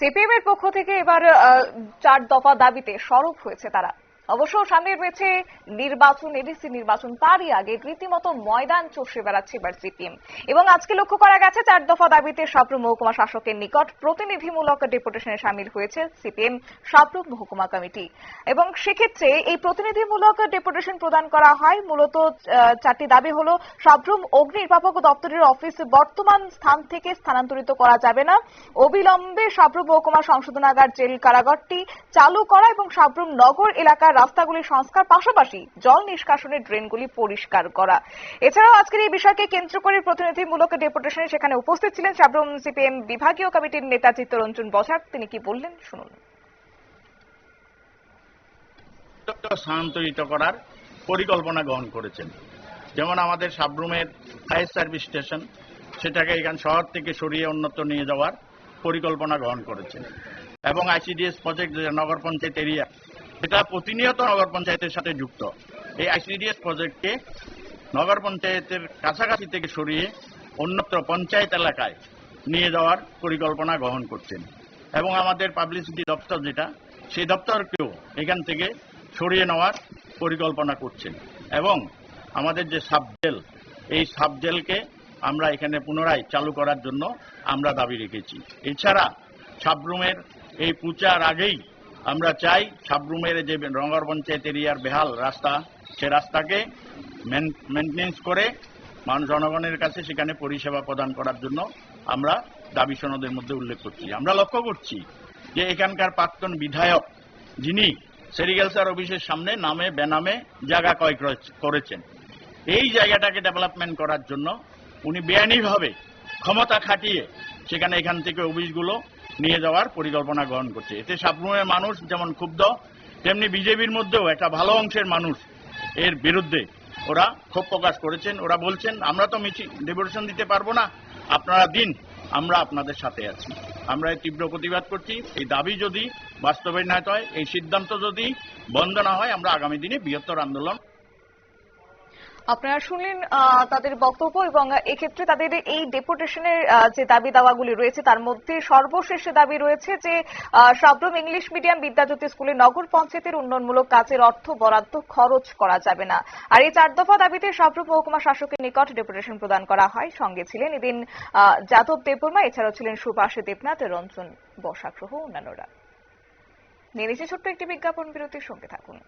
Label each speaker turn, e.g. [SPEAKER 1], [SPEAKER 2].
[SPEAKER 1] CPM এর পক্ষ থেকে এবার চার দফা দাবিতে সরব হয়েছে তারা। অবশ্য সামনে রয়েছে নির্বাচন, এডিসি নির্বাচন। তারই আগে রীতিমতো ময়দান চষে বেড়াচ্ছে এবার সিপিএম। এবং আজকে লক্ষ্য করা গেছে, চার দফা দাবিতে সাপ্রুম মহকুমা শাসকের নিকট প্রতিনিধিমূলক ডেপুটেশনে সামিল হয়েছে সিপিএম সাপ্রুম মহকুমা কমিটি। এবং সেক্ষেত্রে এই প্রতিনিধিমূলক ডেপুটেশন প্রদান করা হয়, মূলত চারটি দাবি হলো সাপ্রুম অগ্নিনির্বাপক দপ্তরের অফিস বর্তমান স্থান থেকে স্থানান্তরিত করা যাবে না। অবিলম্বে সাপ্রুম মহকুমা সংশোধনাগার, জেল কারাগারটি চালু করা এবং সাপ্রুম নগর এলাকার রাস্তাগুলি সংস্কার পাশাপাশি জল নিষ্কাশনের ড্রেনগুলি পরিষ্কার করা। এছাড়াও আজকের এই বিষয়কে কেন্দ্র করে প্রতিনিধিমূলক ডেপুটেশনে সেখানে উপস্থিত ছিলেন সাপ্রুম সিপিএম বিভাগীয় কমিটির নেতা চিত্তরঞ্জন বসাক। তিনি কি বললেন, শুনুন।
[SPEAKER 2] স্থানান্তরিত করার পরিকল্পনা গ্রহণ করেছেন। যেমন আমাদের সাবরুমের ফায়ার সার্ভিস স্টেশন, সেটাকে এখান শহর থেকে সরিয়ে অন্যত্র নিয়ে যাওয়ার পরিকল্পনা গ্রহণ করেছেন। এবং আইসিডিএস প্রজেক্ট, নগর পঞ্চায়েত এরিয়া এটা প্রতিনিয়ত নগর পঞ্চায়েতের সাথে যুক্ত। এই আইসিডিএস প্রজেক্টকে নগর পঞ্চায়েতের কাছাকাছি থেকে সরিয়ে অন্যত্র পঞ্চায়েত এলাকায় নিয়ে যাওয়ার পরিকল্পনা গ্রহণ করছেন। এবং আমাদের পাবলিসিটি দপ্তর যেটা, সেই দপ্তরকেও এখান থেকে সরিয়ে নেওয়ার পরিকল্পনা করছেন। এবং আমাদের যে সাবজেল, এই সাবজেলকে আমরা এখানে পুনরায় চালু করার জন্য আমরা দাবি রেখেছি। এছাড়া সাবরুমের এই পূজার আগেই আমরা চাই সাবরুমের যে রঙ্গর পঞ্চায়েত এরিয়ার বেহাল রাস্তা, সে রাস্তাকে মেনটেন্স করে মানুষ জনগণের কাছে সেখানে পরিষেবা প্রদান করার জন্য আমরা দাবি সনদের মধ্যে উল্লেখ করছি। আমরা লক্ষ্য করছি যে এখানকার প্রাক্তন বিধায়ক যিনি সেরিকালচার অফিসের সামনে নামে, বেনামে জায়গা ক্রয় করে- করেছেন। এই জায়গাটাকে ডেভেলপমেন্ট করার জন্য উনি বেআইনিভাবে ক্ষমতা খাটিয়ে সেখানে এখান থেকে অফিসগুলো নিয়ে যাওয়ার পরিকল্পনা গ্রহণ করছে। এতে সাবরুমের মানুষ যেমন ক্ষুব্ধ, তেমনি বিজেপির মধ্যেও একটা ভালো অংশের মানুষ এর বিরুদ্ধে ওরা ক্ষোভ প্রকাশ করেছেন। ওরা বলছেন, আমরা তো মিছিল, ডেপুটেশন দিতে পারব না। আপনারা দিন, আমরা আপনাদের সাথে আছি। আমরা তীব্র প্রতিবাদ করছি। এই দাবি যদি বাস্তবায়িত হয়, এই সিদ্ধান্ত যদি বন্ধ না হয়, আমরা আগামী দিনে বৃহত্তর আন্দোলন
[SPEAKER 1] আপনারা শুনলেন তাদের বক্তব্য এবং এক্ষেত্রে তাদের এই ডেপুটেশনের যে দাবি দাওয়াগুলি রয়েছে তার মধ্যে সর্বশেষ দাবি রয়েছে যে সাবরুম ইংলিশ মিডিয়াম বিদ্যাজ্যোতি স্কুলে নগর পঞ্চায়েতের উন্নয়নমূলক কাজের অর্থ বরাদ্দ খরচ করা যাবে না। আর এই চার দফা দাবিতে সাবরুম মহকুমা শাসকের নিকট ডেপুটেশন প্রদান করা হয়। সঙ্গে ছিলেন এদিন যাদব দেববর্মা, এছাড়াও ছিলেন সুভাষ দেবনাথ, রঞ্জন বসাক সহ অন্যান্যরা। নিয়ে ছোট্ট একটি বিজ্ঞাপন বিরতির সঙ্গে থাকুন।